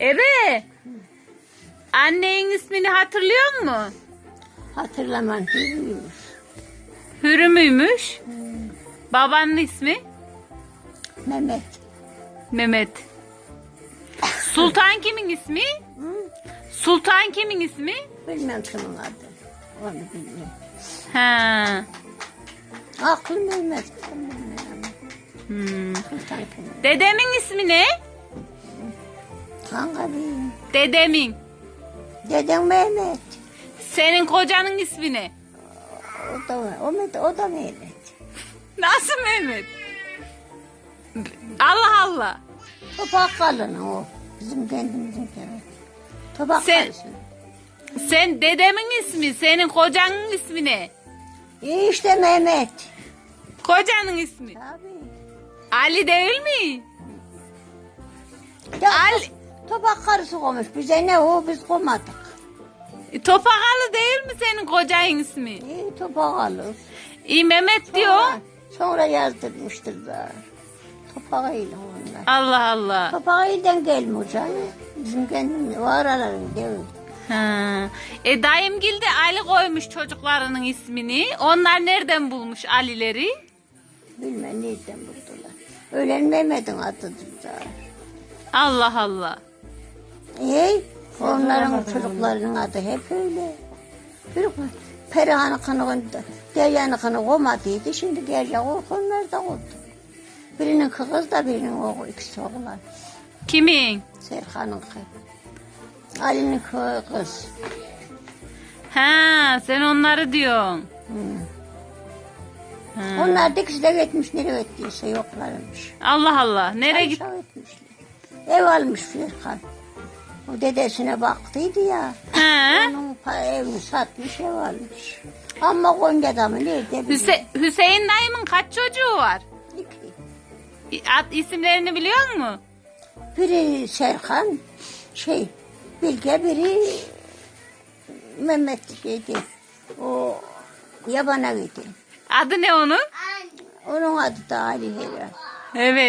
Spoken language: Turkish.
Ebe. Annenin ismini hatırlıyor mu? Hatırlaman hürmüymüş. Hürü müymüş? Babanın ismi? Mehmet. Mehmet. Sultan kimin ismi? Hı? Sultan kimin ismi? Bilmem kimin adı. Onu bilmiyorum. Ha. Aklım bilmez. Hmm. Dedemin ismi ne? Kanka bilmiyorum. Dedemin. Dedem Mehmet. Senin kocanın ismi ne? O da, o, da- o da Mehmet. Nasıl Mehmet? Allah Allah. Topak kalın o. Bizim kendimizin kendi. Topak Sen- kalsın. Sen dedemin ismi, senin kocanın ismi ne? İyi işte Mehmet. Kocanın ismi. Tabii. Ali değil mi? Ya, Ali- Topak karısı koymuş. Bize ne o biz koymadık. E, Topakalı değil mi senin kocanın ismi? İyi topak alır. İyi Mehmet diyor. Sonra, sonra yazdırmıştır da. Topağıyla onlar. Allah Allah. Topağıyla gelmiyor canım. Bizim kendimiz var araların değil. Ha. E dayımgil de Ali koymuş çocuklarının ismini. Onlar nereden bulmuş Ali'leri? Bilmem nereden buldular. Ölen Mehmet'in adıdır da. Allah Allah. İyi. Onların çocuklarının adı hep öyle. Bir Perihan'ın kanı, Derya'nın kanı koymadıydı. Şimdi Derya onlar da koydu. Birinin kız da birinin oğlu, ikisi oğlan. Kimin? Serkan'ın kız. Ali'nin kı- kız. Ha, sen onları diyorsun. Hı. Ha. Onlar da ikisi de gitmiş nereye gittiyse yoklarmış. Allah Allah. Nereye git? Ev almış Serkan. O dedesine baktıydı ya. Ha. Onun pa- evini satmış ev almış. Ama Konya'da mı nerede bilmiyorum. Hüse- Hüseyin dayımın kaç çocuğu var? İki. Ad isimlerini biliyor musun? Biri Serkan, şey, Bilge biri Mehmet şeydi. O yabana gitti. Adı ne onun? Onun adı da Ali herhalde. Evet.